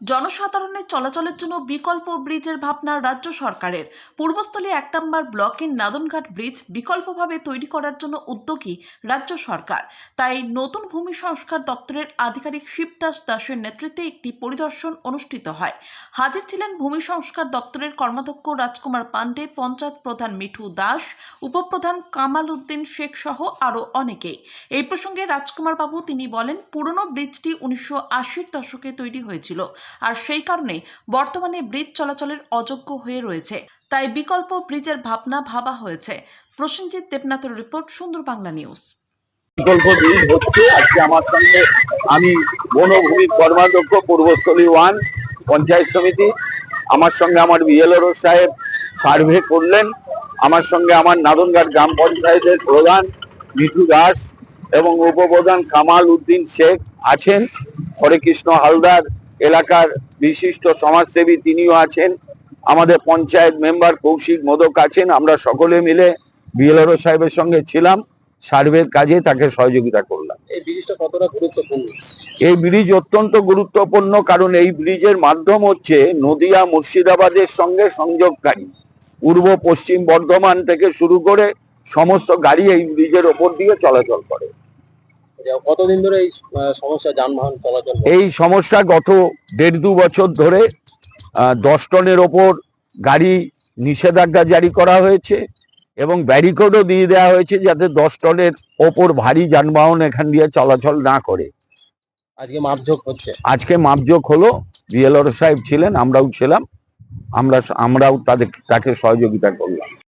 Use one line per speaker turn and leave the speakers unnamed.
জনসাধারণের চলাচলের জন্য বিকল্প ব্রিজের ভাবনা রাজ্য সরকারের। পূর্বস্থলী এক নম্বর ব্লকের নাদনঘাট ব্রিজ বিকল্পভাবে তৈরি করার জন্য উদ্যোগী রাজ্য সরকার। তাই নতুন ভূমি সংস্কার দপ্তরের আধিকারিক শিবদাস দাসের নেতৃত্বে একটি পরিদর্শন অনুষ্ঠিত হয়। হাজির ছিলেন ভূমি সংস্কার দপ্তরের কর্মাধ্যক্ষ রাজকুমার পাণ্ডে, পঞ্চায়েত প্রধান মিঠু দাস, উপপ্রধান কামাল উদ্দিন শেখ সহ আরও অনেকেই এই প্রসঙ্গে রাজকুমার বাবু তিনি বলেন, পুরনো ব্রিজটি উনিশশো দশকে তৈরি হয়েছিল। আর সেই কারণে বর্তমানে ব্রিজ চলাচলের অযোগ্য হয়ে রয়েছে। তাই বিকল্প ব্রিজের ভাবনা ভাবা হয়েছে। প্রসেনজিৎ দেবনাথের রিপোর্ট, সুন্দর বাংলা নিউজ।
বিকল্প ব্রিজ হচ্ছে আজকে আমার সঙ্গে আমি বনভূমি কর্মাধ্যক্ষ, পূর্বস্থলী ওয়ান, পঞ্চায়েত সমিতি। আমার সঙ্গে আমার বিএলআরও সাহেব সার্ভে করলেন। আমার সঙ্গে আমার নাদনঘাট গ্রাম পঞ্চায়েতের প্রধান মিঠু দাস এবং উপপ্রধান কামাল উদ্দিন শেখ আছেন। হরেকৃষ্ণ হালদার এলাকার বিশিষ্ট সমাজসেবী তিনিও আছেন আমাদের পঞ্চায়েত মেম্বার কৌশিক মোদক আছেন আমরা সকলে মিলে বিএলআরও সাহেবের সঙ্গে ছিলাম সার্ভের কাজে তাকে সহযোগিতা করলাম।
এই ব্রিজটা কতটা গুরুত্বপূর্ণ?
এই ব্রিজ অত্যন্ত গুরুত্বপূর্ণ কারণ এই ব্রিজের মাধ্যম হচ্ছে নদিয়া মুর্শিদাবাদের সঙ্গে সংযোগকারী। পূর্ব পশ্চিম বর্ধমান থেকে শুরু করে সমস্ত গাড়ি এই ব্রিজের ওপর দিয়ে চলাচল করে।
কতদিন ধরে এই সমস্যা যানবাহন চলাচল
এই সমস্যা গত দেড় দু বছর ধরে দশ টনের ওপর গাড়ি নিষেধাজ্ঞা জারি করা হয়েছে এবং ব্যারিকেডও দিয়ে দেওয়া হয়েছে যাতে দশ টনের ওপর ভারী যানবাহন এখান দিয়ে চলাচল না করে।
আজকে মাপঝোক হচ্ছে?
আজকে মাপজোক হলো বিএলআর সাহেব ছিলেন আমরাও ছিলাম আমরা আমরাও তাদের তাকে সহযোগিতা করলাম।